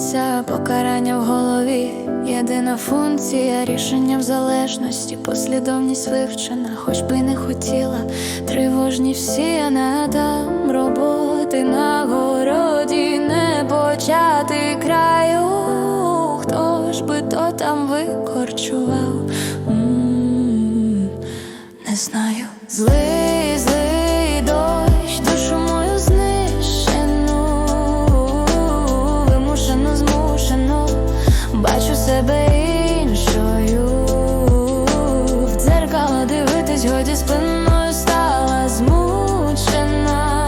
сниться покарання в голові. Єдина функція рішення в залежності, послідовність вивчена, хоч би не хотіла. Тривожні всі я не дам роботи на городі, не почати краю. Хто ж би то там викорчував? М, Не знаю. Злий, дивитись, спиною стала змучена,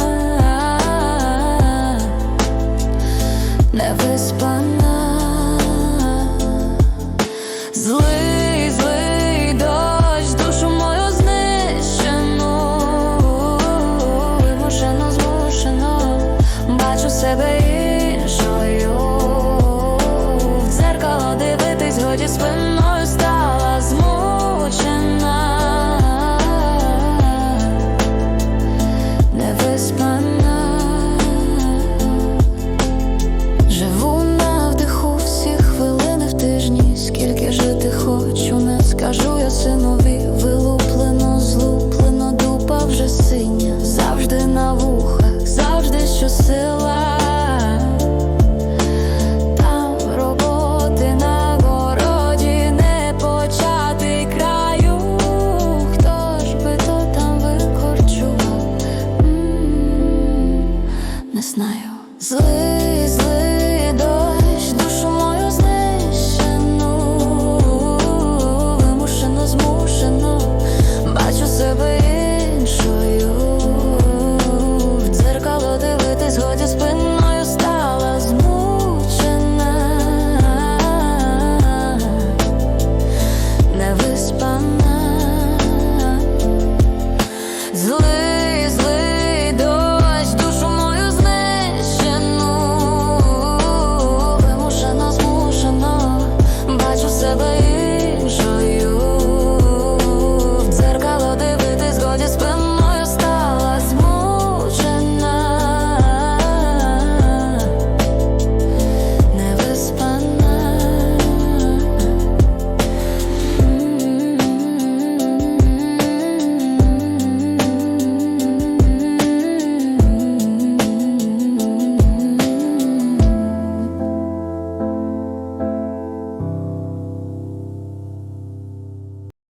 невиспана. Злий, злий дощ, душу мою знищену, вимушено, змушено, бачу себе іншою. В дзеркало дивитись, годі спиною не знаю. Зли